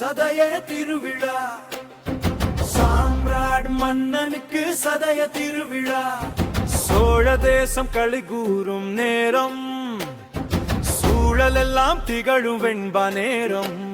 சதய திருவிழா. சாம்ராட் மன்னனுக்கு சதய திருவிழா. சோழ தேசம் கழிகூறும் நேரம். சூழலெல்லாம் திகழும் வெண்பா நேரம்.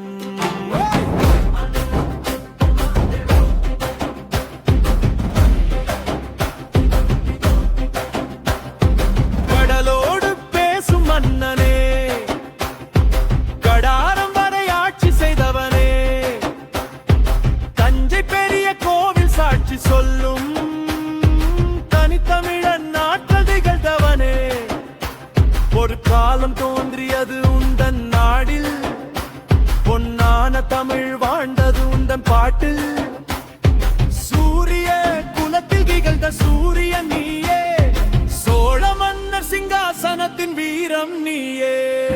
தமிழ் வாழ்ந்தது உந்தன் பாட்டில். சூரிய குலத்தில் திகழ்ந்த சூரியன் நீயே. சோழ மன்னர் சிங்காசனத்தின் வீரம் நீயே.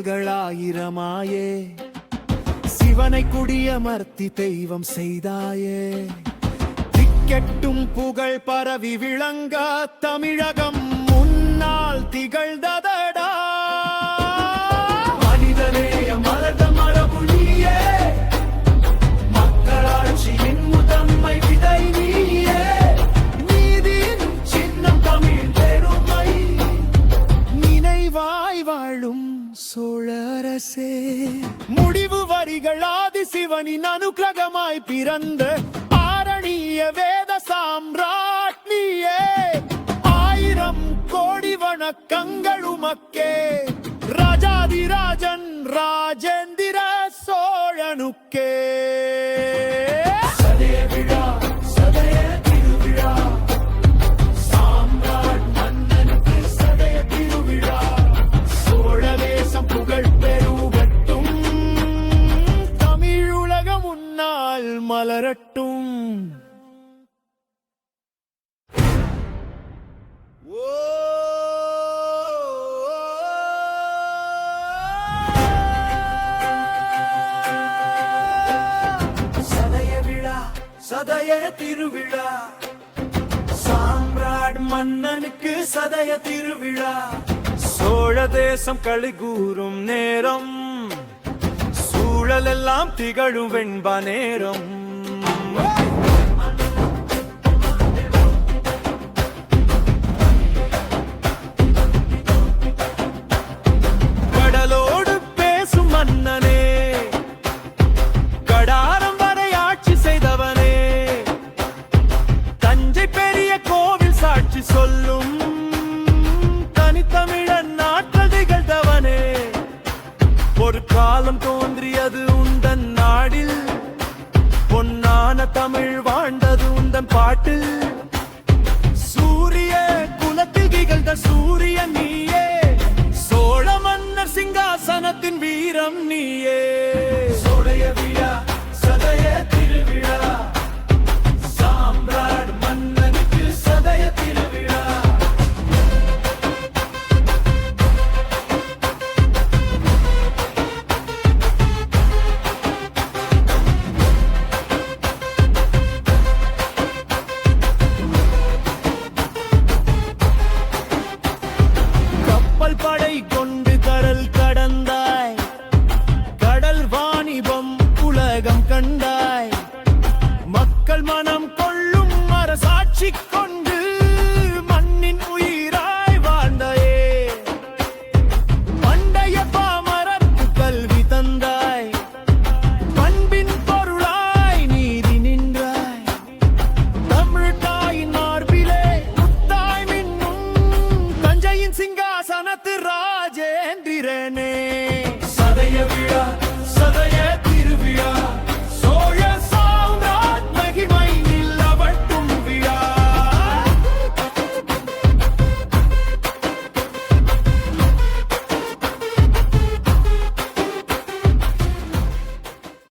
கோயில்களாயிரமாயே சிவனை குடியமர்த்தி தெய்வம் செய்தாயே. திக்கெட்டும் புகழ் பரவி விளங்க தமிழகம் முன்னால் திகழ்ந்தத அரசே. முடிவு வரிகள் ஆதி சிவனின் அனுகிரகமாய் பிறந்த ஆரணிய வேத சாம்ராட்னியே ஆயிரம் கோடி வணக்கங்கள் உமக்கே. ராஜாதிராஜன் ராஜேந்திர சோழனுக்கே. முன்னால் மலரட்டும். சதய விழா சதய திருவிழா. சாம்ராட் மன்னனுக்கு சதய திருவிழா. சோழ தேசம் கழிகூறும் நேரம். சூழலெல்லாம் திகழும் வெண்பா நேரம். தமிழ் வாழ்ந்தது உந்தன் பாட்டு சூரிய குலத்தில் திகழ்ந்த சூரியன் நீயே. சோழ மன்னர் சிங்காசனத்தின் வீரம் நீயே. கண்டார்